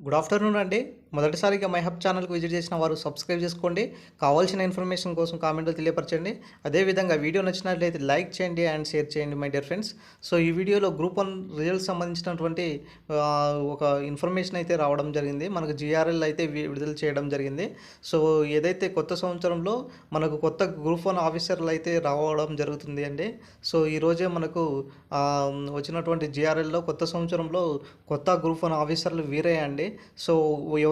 Good afternoon అండి మొదటిసారిగా my hub ఛానల్కి విజిట్ చేసిన వారు సబ్స్క్రైబ్ చేసుకోండి. కావాల్సిన ఇన్ఫర్మేషన్ కోసం కామెంట్లో తెలియపరచండి. అదేవిధంగా వీడియో నచ్చినట్లయితే లైక్ చేయండి అండ్ షేర్ చేయండి మై డియర్ ఫ్రెండ్స్. సో ఈ వీడియోలో గ్రూప్ వన్ రిజల్ట్స్ సంబంధించినటువంటి ఒక ఇన్ఫర్మేషన్ అయితే రావడం జరిగింది. మనకు జిఆర్ఎల్ అయితే విడుదల చేయడం జరిగింది. సో ఏదైతే కొత్త సంవత్సరంలో మనకు కొత్త గ్రూప్ వన్ ఆఫీసర్లు అయితే రావడం జరుగుతుంది అండి. సో ఈరోజే మనకు వచ్చినటువంటి జిఆర్ఎల్లో కొత్త సంవత్సరంలో కొత్త గ్రూప్ వన్ ఆఫీసర్లు వీరే అండి. సో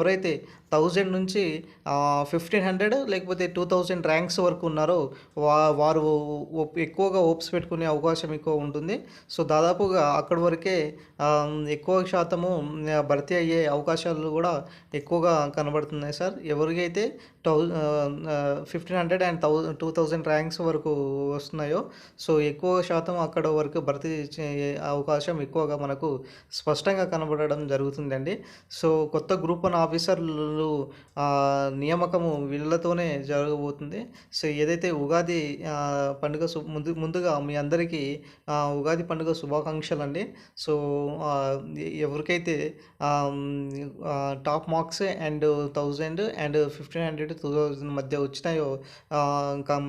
ఎవరైతే థౌజండ్ నుంచి ఫిఫ్టీన్ హండ్రెడ్ లేకపోతే టూ థౌజండ్ ర్యాంక్స్ వరకు ఉన్నారో వా వారు ఎక్కువగా ఓప్స్ పెట్టుకునే అవకాశం ఎక్కువ ఉంటుంది. సో దాదాపుగా అక్కడి వరకే ఎక్కువ శాతము భర్తీ అయ్యే అవకాశాలు కూడా ఎక్కువగా కనబడుతున్నాయి సార్. ఎవరికైతే టౌ fifteen hundred and thou two thousand ranks వరకు వస్తున్నాయో సో ఎక్కువ శాతం అక్కడ వరకు భర్తీ అవకాశం ఎక్కువగా మనకు స్పష్టంగా కనబడడం జరుగుతుందండి. సో కొత్త గ్రూప్ వన్ ఆఫీసర్లు నియామకము వీళ్ళతోనే జరగబోతుంది. సో ఏదైతే ఉగాది పండుగ సు ముందు ముందుగా మీ అందరికీ ఉగాది పండుగ శుభాకాంక్షలు అండి సో ఎవరికైతే top marks and thousand and fifteen hundred two thousand మధ్య వచ్చినాయో come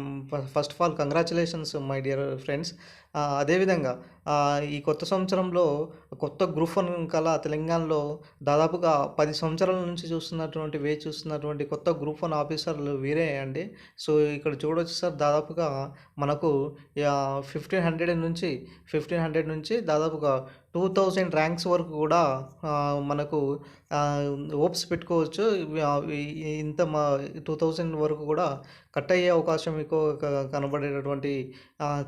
first of all congratulations my dear friends. అదేవిధంగా ఈ కొత్త సంవత్సరంలో కొత్త గ్రూప్ వన్ కల తెలంగాణలో దాదాపుగా పది సంవత్సరాల నుంచి చూస్తున్నటువంటి వే చూస్తున్నటువంటి కొత్త గ్రూప్ వన్ ఆఫీసర్లు వీరే అండి. సో ఇక్కడ చూడవచ్చు సార్ దాదాపుగా మనకు ఫిఫ్టీన్ హండ్రెడ్ నుంచి ఫిఫ్టీన్ హండ్రెడ్ నుంచి దాదాపుగా టూ థౌజండ్ ర్యాంక్స్ వరకు కూడా మనకు ఓప్స్ పెట్టుకోవచ్చు. ఇంత మా టూ థౌజండ్ వరకు కూడా కట్ అయ్యే అవకాశం ఎక్కువ కనబడేటటువంటి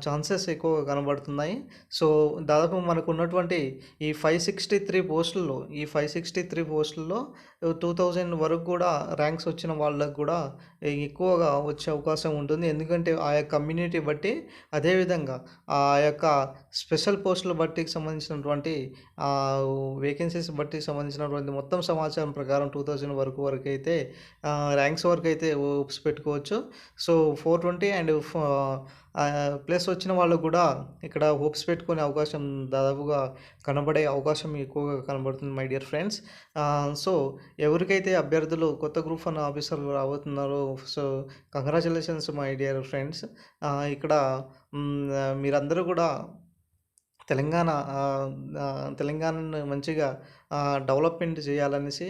ఛాన్సెస్ ఎక్కువ కనబడుతున్నాయి. సో దాదాపు మనకు ఉన్నటువంటి ఈ ఫైవ్ సిక్స్టీ త్రీ పోస్టుల్లో ఈ ఫైవ్ సిక్స్టీ త్రీ పోస్టుల్లో టూ థౌజండ్ వరకు కూడా ర్యాంక్స్ వచ్చిన వాళ్ళకు కూడా ఎక్కువగా వచ్చే అవకాశం ఉంటుంది. ఎందుకంటే ఆ యొక్క కమ్యూనిటీ బట్టి అదేవిధంగా ఆ యొక్క స్పెషల్ పోస్టుల బట్టికి సంబంధించినటువంటి వేకెన్సీస్ బట్టి సంబంధించినటువంటి మొత్తం సమాచారం ప్రకారం టూ థౌజండ్ వరకు వరకు అయితే ర్యాంక్స్ వరకు అయితే ఓప్స్ పెట్టుకోవచ్చు. So four twenty and plus వచ్చిన వాళ్ళు కూడా ఇక్కడ హోప్స్ పెట్టుకునే అవకాశం దాదాపుగా కనబడే అవకాశం ఎక్కువగా కనబడుతుంది మై డియర్ ఫ్రెండ్స్ సో ఎవరికైతే అభ్యర్థులు కొత్త గ్రూప్ అన్న ఆఫీసర్లు రాబోతున్నారో so congratulations my dear friends ఇక్కడ మీరందరూ కూడా తెలంగాణ తెలంగాణను మంచిగా డెవలప్మెంట్ చేయాలనేసి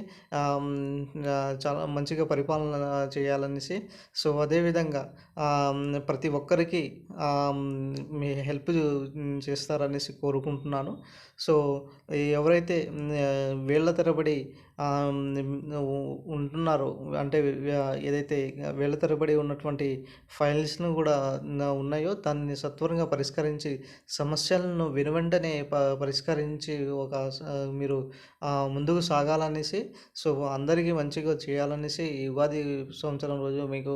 చాలా మంచిగా పరిపాలన చేయాలనేసి సో అదేవిధంగా ప్రతి ఒక్కరికి మీ హెల్ప్ చేస్తారనేసి కోరుకుంటున్నాను. సో ఎవరైతే వేళ్ళ తరబడి ఉంటున్నారో అంటే ఏదైతే వేళ్ళ తరబడి ఉన్నటువంటి ఫైల్స్ను కూడా ఉన్నాయో దాన్ని సత్వరంగా పరిష్కరించి సమస్యలను వెనువెంటనే ప పరిష్కరించి ఒక మీరు ముందుకు సాగాలనేసి సో అందరికీ మంచిగా చేయాలనేసి ఈ ఉగాది సంవత్సరం రోజు మీకు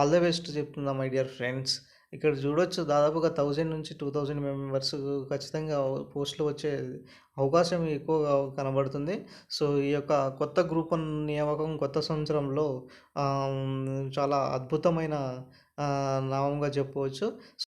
ఆల్ ద బెస్ట్ చెప్తున్నా మై డియర్ ఫ్రెండ్స్ ఇక్కడ చూడొచ్చు దాదాపుగా థౌజండ్ నుంచి టూ థౌజండ్ మెంబర్స్ ఖచ్చితంగా పోస్టులు వచ్చే అవకాశం ఎక్కువగా కనబడుతుంది. సో ఈ యొక్క కొత్త గ్రూప్ నియామకం కొత్త సంవత్సరంలో చాలా అద్భుతమైన నామంగా చెప్పవచ్చు.